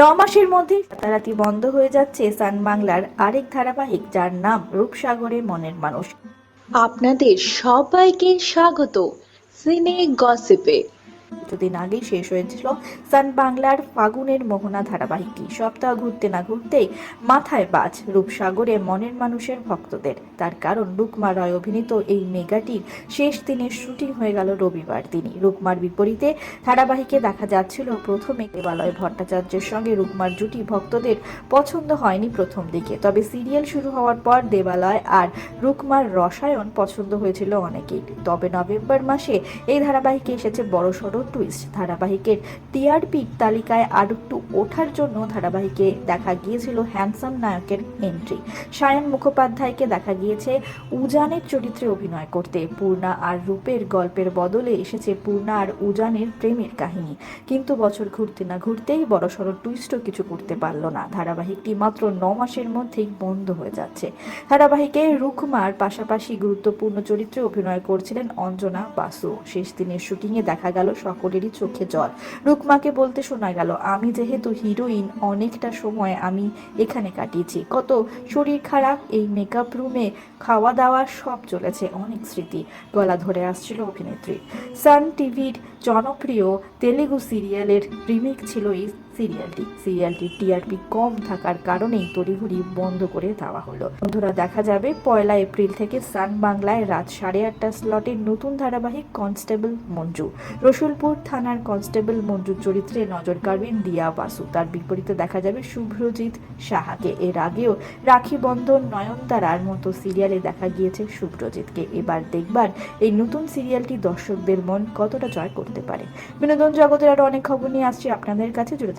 ন মাসের মধ্যে রাতারাতি বন্ধ হয়ে যাচ্ছে সান বাংলার আরেক ধারাবাহিক, যার নাম রূপসাগরে মনের মানুষ। আপনাদের সবাইকে স্বাগত। সিনে গসিপে। কিছুদিন আগেই শেষ হয়েছিল সান বাংলার ফাগুনের মোহনা ধারাবাহিকটি। সপ্তাহ ঘুরতে না ঘুরতেই মাথায় বাজ রূপসাগরে মনের মানুষের ভক্তদের। তার কারণ রুকমা রয় অভিনীত এই মেগাটির শেষ দিনের শুটিং হয়ে গেল রবিবার দিনই। রুকমার বিপরীতে ধারাবাহিকে দেখা যাচ্ছিল প্রথমে দেবালয় ভট্টাচার্যের সঙ্গে। রুকমার জুটি ভক্তদের পছন্দ হয়নি প্রথম দিকে। তবে সিরিয়াল শুরু হওয়ার পর দেবালয় আর রুকমার রসায়ন পছন্দ হয়েছিল অনেকেই। তবে নভেম্বর মাসে এই ধারাবাহিকে এসেছে বড়সড় টুইস্ট ধারাবাহিকের টিআরপি তালিকায় আর একটু ওঠার জন্য ধারাবাহিকে দেখা গিয়েছিল হ্যান্ডসাম নায়কের এন্ট্রি সায়ন মুখোপাধ্যায়কে দেখা গিয়েছে উজানের চরিত্রে অভিনয় করতে। পূর্ণা আর রূপের গল্পের বদলে এসেছে পূর্ণা আর উজানের প্রেমের কাহিনী। কিন্তু বছর ঘুরতে না ঘুরতেই বড়সড় টুইস্টও কিছু করতে পারল না। ধারাবাহিকটি মাত্র ন মাসের মধ্যেই বন্ধ হয়ে যাচ্ছে। ধারাবাহিকে রুকমার পাশাপাশি গুরুত্বপূর্ণ চরিত্রে অভিনয় করছিলেন অঞ্জনা বাসু। শেষ দিনের শুটিংয়ে দেখা গেল সকলেরই চোখে জল। রুকমাকে বলতে শোনা গেল, আমি যেহেতু হিরোইন, অনেকটা সময় আমি এখানে কাটিয়েছি। কত শরীর খারাপ, এই মেকআপ রুমে খাওয়া দাওয়া সব চলেছে, অনেক স্মৃতি। গলা ধরে আসছিল অভিনেত্রী। সান টিভির জনপ্রিয় তেলেগু সিরিয়ালের রিমেক ছিল এই সিরিয়ালটি। সিরিয়ালটির টিআরপি কম থাকার কারণেই তড়িঘড়ি বন্ধ করে দেওয়া হলো। বন্ধুরা, দেখা যাবে পয়লা এপ্রিল থেকে সান বাংলায় রাত সাড়ে আটটা স্লটের নতুন ধারাবাহিক কনস্টেবল মঞ্জু। রসুলপুর থানার কনস্টেবল মঞ্জুর চরিত্রে নজর কাড়বেন দিয়া বাসু। তার বিপরীতে দেখা যাবে শুভ্রজিৎ সাহাকে। এর আগেও রাখি বন্ধন নয়নতারার মতো সিরিয়ালে দেখা গিয়েছে শুভ্রজিৎকে। এবার দেখবার এই নতুন সিরিয়ালটি দর্শকদের মন কতটা জয় করতে পারে। বিনোদন জগতের আরও অনেক খবর নিয়ে আসছি আপনাদের কাছে। জুড়ে